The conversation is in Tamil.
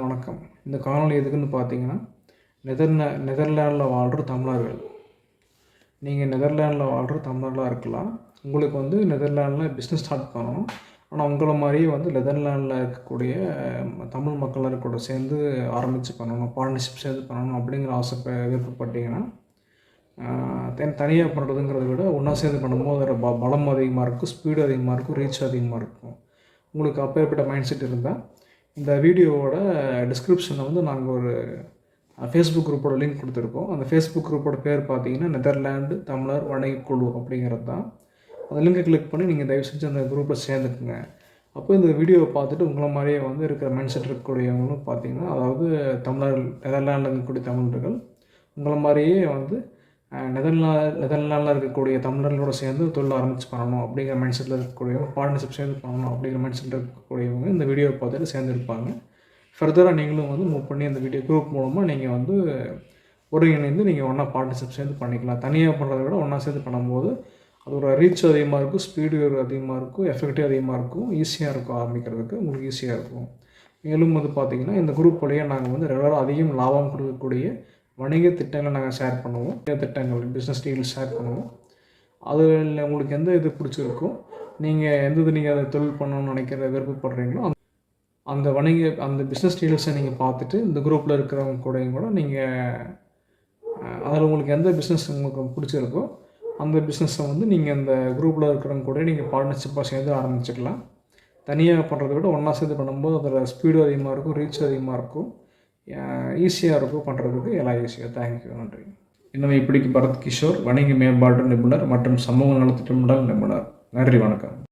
வணக்கம். இந்த காணொலி எதுக்குன்னு பார்த்தீங்கன்னா நெதர்ந நெதர்லாண்டில் வாழ்கிற தமிழர்கள். நீங்கள் நெதர்லாண்டில் வாழ்கிற தமிழர்களாக இருக்கலாம். உங்களுக்கு வந்து நெதர்லாண்டில் பிஸ்னஸ் ஸ்டார்ட் பண்ணணும். ஆனால் உங்களை மாதிரியே வந்து நெதர்லாண்டில் இருக்கக்கூடிய தமிழ் மக்களாக கூட சேர்ந்து ஆரம்பித்து பண்ணணும். பார்ட்னர்ஷிப் சேர்ந்து பண்ணணும் அப்படிங்கிற ஆசை விருப்பப்பட்டீங்கன்னா தென் தனியாக பண்ணுறதுங்கிறத விட ஒன்றா சேர்ந்து பண்ணும்போது அதோட ப பலம் அதிகமாக இருக்கும் ஸ்பீடு அதிகமாக இருக்கும் ரீச் அதிகமாக இருக்கும். உங்களுக்கு அப்பேற்பட்ட மைண்ட் செட் இருந்தால் இந்த வீடியோவோட டிஸ்கிரிப்ஷனில் வந்து நாங்கள் ஒரு ஃபேஸ்புக் குரூப்போட லிங்க் கொடுத்துருக்கோம். அந்த ஃபேஸ்புக் குரூப்போட பேர் பார்த்தீங்கன்னா நெதர்லாண்டு தமிழர் வணிகக் குழு அப்படிங்கிறது தான். அந்த லிங்கை கிளிக் பண்ணி நீங்கள் தயவு செஞ்சு அந்த குரூப்பில் சேர்ந்துக்குங்க. அப்போ இந்த வீடியோவை பார்த்துட்டு உங்களை மாதிரியே வந்து இருக்கிற மைண்ட் செட் இருக்கக்கூடியவங்களும் பார்த்தீங்கன்னா அதாவது தமிழர் நெதர்லாண்டில் இருக்கக்கூடிய தமிழர்கள் உங்களை மாதிரியே வந்து நெதர்லா நெதர்லாண்டில் இருக்கக்கூடிய தமிழர்களோட சேர்ந்து தொழில் ஆரம்பித்து பண்ணணும் அப்படிங்கிற மைண்ட் செட்டில் இருக்கக்கூடியவங்க பார்ட்னர்ஷிப் சேர்ந்து பண்ணணும் அப்படிங்கிற மைண்ட் செட்டில் இருக்கக்கூடியவங்க இந்த வீடியோவை பார்த்துட்டு சேர்ந்துருப்பாங்க. ஃபர்தராக நீங்களும் வந்து மூவ் பண்ணி அந்த வீடியோ குரூப் மூலமாக நீங்கள் வந்து ஒருங்கிணைந்து நீங்கள் ஒன்றா பார்ட்னர்ஷிப் சேர்ந்து பண்ணிக்கலாம். தனியாக பண்ணுறத விட ஒன்றா சேர்ந்து பண்ணும்போது அதோட ரீச் அதிகமாக இருக்கும் ஸ்பீடு அதிகமாக இருக்கும் எஃபெக்டிவ் அதிகமாக இருக்கும் ஈஸியாக இருக்கும் ஆரம்பிக்கிறதுக்கு உங்களுக்கு ஈஸியாக இருக்கும். மேலும் வந்து பார்த்திங்கன்னா இந்த குரூப் வழியாக நாங்கள் வந்து ரெகுலராக அதிகம் லாபம் கொடுக்கக்கூடிய வணிக திட்டங்கள் நாங்கள் ஷேர் பண்ணுவோம். வணிக திட்டங்கள் பிஸ்னஸ் டீல் ஷேர் பண்ணுவோம். அதில் உங்களுக்கு எந்த இது பிடிச்சிருக்கோ நீங்கள் எந்த இது நீங்கள் அதை தொழில் பண்ணணும்னு நினைக்கிற விருப்பப்படுறீங்களோ அந்த- அந்த வணிக அந்த பிஸ்னஸ் டீல்ஸை நீங்கள் பார்த்துட்டு இந்த குரூப்பில் இருக்கிறவங்க கூடயும் கூட நீங்கள் அதில் உங்களுக்கு எந்த பிஸ்னஸ் உங்களுக்கு பிடிச்சிருக்கோ அந்த பிஸ்னஸை வந்து நீங்கள் அந்த குரூப்பில் இருக்கிறவங்க கூட நீங்கள் பார்ட்னர்ஷிப்பாக சேர்ந்து ஆரம்பிச்சுக்கலாம். தனியாக பண்ணுறதை விட ஒன்றா சேர்ந்து பண்ணும்போது அதில் ஸ்பீடும் அதிகமாக இருக்கும் ரீச் அதிகமாக இருக்கும். ஈஸியாக இருக்கும் பண்ணுறதுக்கு எல்லாம் ஈஸியாக தேங்க்யூ நன்றி இன்னும் இப்படிக்கு பரத் கிஷோர் வணிக மேம்பாட்டு நிபுணர் மற்றும் சமூக நலத்திட்டமிடல் நிபுணர். நன்றி வணக்கம்.